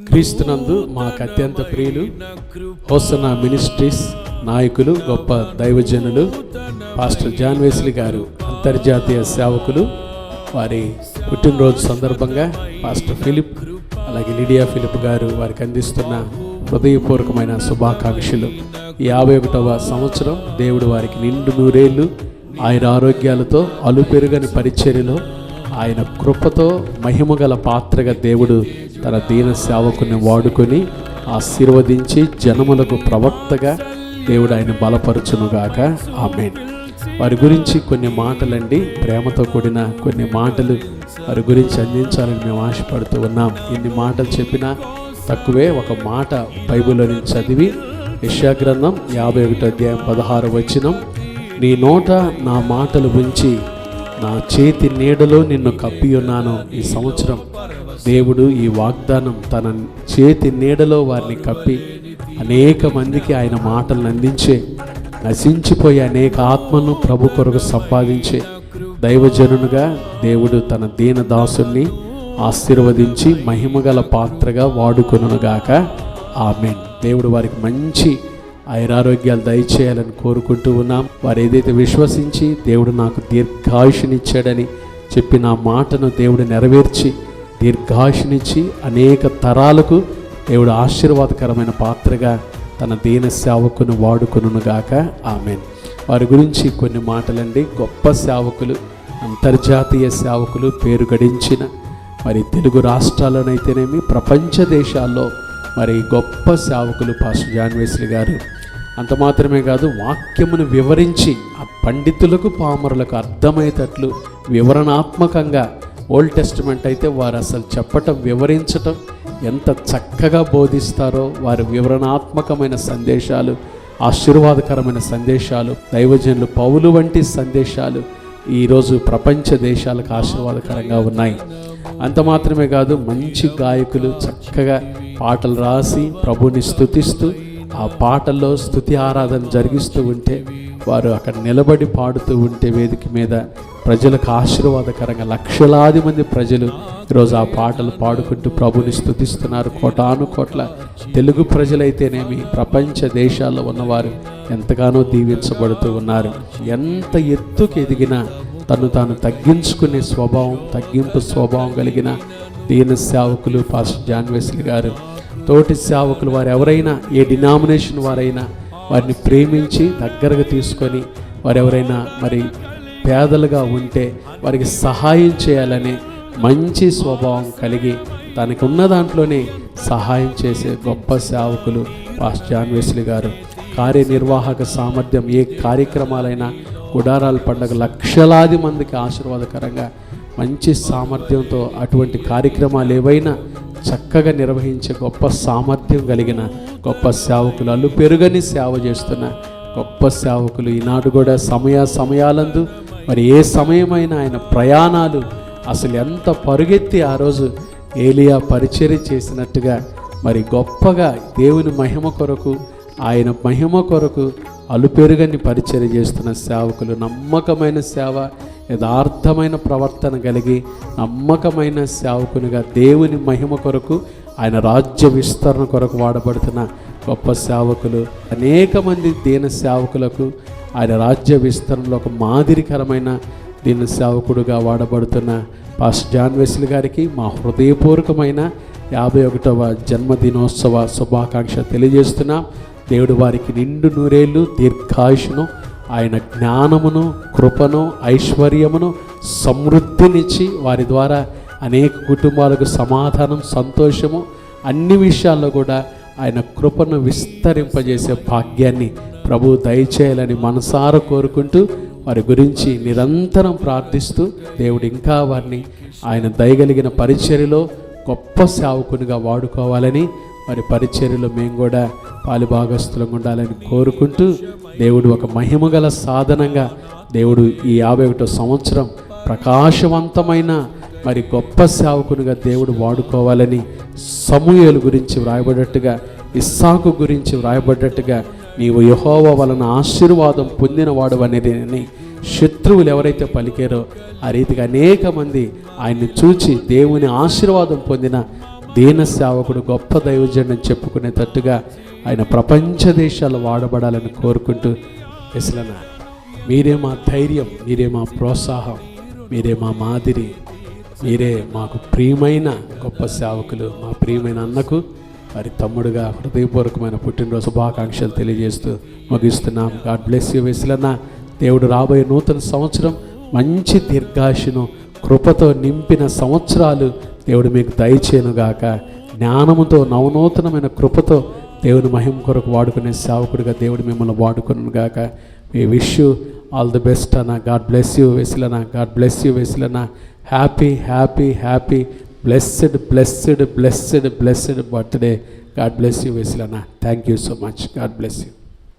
క్రీస్తునందు మాకు అత్యంత ప్రియులు హోసన మినిస్ట్రీస్ నాయకులు గొప్ప దైవజనులు పాస్టర్ జాన్ వెస్లీ గారు అంతర్జాతీయ సేవకులు వారి పుట్టినరోజు సందర్భంగా పాస్టర్ ఫిలిప్ అలాగే లిడియా ఫిలిప్ గారు వారికి అందిస్తున్న హృదయపూర్వకమైన శుభాకాంక్షలు. ఈ యాభై ఒకటవ సంవత్సరం దేవుడు వారికి నిండు నూరేళ్ళు ఆయన ఆరోగ్యాలతో అలుపెరుగని పరిచర్యలో ఆయన కృపతో మహిమగల పాత్రగా దేవుడు తన దీన సేవకుని వాడుకొని ఆశీర్వదించి జనములకు ప్రవక్తగా దేవుడు ఆయన బలపరచునుగాక. ఆమె వారి గురించి కొన్ని మాటలండి. ప్రేమతో కూడిన కొన్ని మాటలు వారి గురించి అందించాలని మేము ఆశపడుతూ ఉన్నాం. ఎన్ని మాటలు చెప్పినా తక్కువే. ఒక మాట బైబిల్లో నుంచి చదివి యశాగ్రంథం యాభై ఒకటి అధ్యాయం పదహారు వచనం నీ నోట నా మాటలు ఉంచి నా చేతి నీడలో నిన్ను కప్పి ఉన్నాను ఈ సంవత్సరం. దేవుడు ఈ వాగ్దానం తన చేతి నీడలో వారిని కప్పి అనేక మందికి ఆయన మాటలను అందించే నశించిపోయే అనేక ఆత్మను ప్రభు కొరకు సంపాదించే దైవజనునిగా దేవుడు తన దీన దాసుని ఆశీర్వదించి మహిమగల పాత్రగా వాడుకొనుగాక ఆమెన్. దేవుడు వారికి మంచి ఐరారోగ్యాలు దయచేయాలని కోరుకుంటూ ఉన్నాం. వారు ఏదైతే విశ్వసించి దేవుడు నాకు దీర్ఘాయుషునిచ్చాడని చెప్పిన మాటను దేవుడు నెరవేర్చి దీర్ఘాయుషునిచ్చి అనేక తరాలకు దేవుడు ఆశీర్వాదకరమైన పాత్రగా తన దీన సేవకును వాడుకునుగాక ఆమెన్. వారి గురించి కొన్ని మాటలండి. గొప్ప సేవకులు అంతర్జాతీయ సేవకులు పేరు గడించిన మరి తెలుగు రాష్ట్రాల్లోనైతేనేమి ప్రపంచ దేశాల్లో మరి గొప్ప సేవకులు పాస్టర్ జాన్ వెస్లీ గారు. అంత మాత్రమే కాదు వాక్యమును వివరించి ఆ పండితులకు పామరులకు అర్థమయ్యేటట్లు వివరణాత్మకంగా ఓల్డ్ టెస్టిమెంట్ అయితే వారు అసలు చెప్పటం వివరించటం ఎంత చక్కగా బోధిస్తారో వారి వివరణాత్మకమైన సందేశాలు ఆశీర్వాదకరమైన సందేశాలు దైవజనులు పౌలు వంటి సందేశాలు ఈరోజు ప్రపంచ దేశాలకు ఆశీర్వాదకరంగా ఉన్నాయి. అంత మాత్రమే కాదు మంచి గాయకులు చక్కగా పాటలు రాసి ప్రభుని స్థుతిస్తూ ఆ పాటల్లో స్తుతి ఆరాధన జరిగిస్తూ ఉంటే వారు అక్కడ నిలబడి పాడుతూ ఉంటే వేదిక మీద ప్రజలకు ఆశీర్వాదకరంగా లక్షలాది మంది ప్రజలు ఈరోజు ఆ పాటలు పాడుకుంటూ ప్రభుని స్తుతిస్తున్నారు. కోటాను కోట్ల తెలుగు ప్రజలైతేనేమి ప్రపంచ దేశాల్లో ఉన్నవారు ఎంతగానో దీవించబడుతూ ఉన్నారు. ఎంత ఎత్తుకు ఎదిగినా తను తాను తగ్గించుకునే స్వభావం తగ్గింపు స్వభావం కలిగిన దీన సేవకులు పాస్టర్ జాన్ వెస్లీ గారు తోటి సేవకులు వారు ఎవరైనా ఏ డినామినేషన్ వారైనా వారిని ప్రేమించి దగ్గరగా తీసుకొని వారు ఎవరైనా మరి పేదలుగా ఉంటే వారికి సహాయం చేయాలనే మంచి స్వభావం కలిగి తనకు ఉన్న దాంట్లోనే సహాయం చేసే గొప్ప సేవకులు పాస్టర్ జాన్ వెస్లీ గారు. కార్యనిర్వాహక సామర్థ్యం ఏ కార్యక్రమాలైనా గుడారాల పండుగ లక్షలాది మందికి ఆశీర్వాదకరంగా మంచి సామర్థ్యంతో అటువంటి కార్యక్రమాలు ఏవైనా చక్కగా నిర్వహించే గొప్ప సామర్థ్యం కలిగిన గొప్ప సేవకులు అల్లు పెరుగని సేవ చేస్తున్న గొప్ప సేవకులు ఈనాడు కూడా సమయ సమయాలందు మరి ఏ సమయమైనా ఆయన ప్రయాణాలు అసలు ఎంత పరుగెత్తి ఆ రోజు ఏలియా పరిచర్య చేసినట్టుగా మరి గొప్పగా దేవుని మహిమ కొరకు ఆయన మహిమ కొరకు అలుపెరుగని పరిచర్య చేస్తున్న సేవకులు నమ్మకమైన సేవ యథార్థమైన ప్రవర్తన కలిగి నమ్మకమైన సేవకునిగా దేవుని మహిమ కొరకు ఆయన రాజ్య విస్తరణ కొరకు వాడబడుతున్న గొప్ప సేవకులు అనేక మంది దీన సేవకులకు ఆయన రాజ్య విస్తరణలో ఒక మాదిరికరమైన దీన సేవకుడుగా వాడబడుతున్న పాస్టర్ జాన్ వెస్లీ గారికి మా హృదయపూర్వకమైన యాభై ఒకటవ జన్మదినోత్సవ శుభాకాంక్ష తెలియజేస్తున్నాం. దేవుడు వారికి నిండు నూరేళ్ళు దీర్ఘాయుషును ఆయన జ్ఞానమును కృపను ఐశ్వర్యమును సమృద్ధినిచ్చి వారి ద్వారా అనేక కుటుంబాలకు సమాధానం సంతోషము అన్ని విషయాల్లో కూడా ఆయన కృపను విస్తరింపజేసే భాగ్యాన్ని ప్రభు దయచేయాలని మనసారా కోరుకుంటూ వారి గురించి నిరంతరం ప్రార్థిస్తూ దేవుడు ఇంకా వారిని ఆయన దయగలిగిన పరిచర్యలో గొప్ప సేవకునిగా వాడుకోవాలని మరి పరిచర్యలో మేము కూడా పాలుభాగస్తులం ఉండాలని కోరుకుంటూ దేవుడు ఒక మహిమగల సాధనంగా దేవుడు ఈ యాభై ఒకటో సంవత్సరం ప్రకాశవంతమైన మరి గొప్ప సేవకునిగా దేవుడు వాడుకోవాలని సమూహలు గురించి వ్రాయబడ్డట్టుగా ఇస్సాకు గురించి వ్రాయబడ్డట్టుగా నీవు యహోవ వలన ఆశీర్వాదం పొందినవాడు అనేది శత్రువులు ఎవరైతే పలికారో ఆ రీతిగా అనేక మంది ఆయన్ని చూచి దేవుని ఆశీర్వాదం పొందిన దీన సేవకుడు గొప్ప దైవజనుడు చెప్పుకునేటట్టుగా ఆయన ప్రపంచ దేశాలు వాడబడాలని కోరుకుంటూ ఎసలన మీరే మా ధైర్యం మీరే మా ప్రోత్సాహం మీరే మా మాదిరి మీరే మాకు ప్రియమైన గొప్ప సేవకులు మా ప్రియమైన అన్నకు వారి తమ్ముడుగా హృదయపూర్వకమైన పుట్టినరోజు శుభాకాంక్షలు తెలియజేస్తూ ముగిస్తున్నాం. గాడ్ బ్లెస్ యూ వెసలన్న దేవుడు రాబోయే నూతన సంవత్సరం మంచి దీర్ఘాశను కృపతో నింపిన సంవత్సరాలు దేవుడు మీకు దయచేయనుగాక జ్ఞానముతో నవనూతనమైన కృపతో దేవుని మహిమ కొరకు వాడుకునే సేవకుడిగా దేవుడు మిమ్మల్ని వాడుకును గాక. మీ విష్ ఆల్ ది బెస్ట్ అన్న. గాడ్ బ్లెస్ యూ వెసిలనా God bless you వెసిలనా happy happy happy blessed blessed blessed blessed birthday God bless you వెసిలనా thank you so much God bless you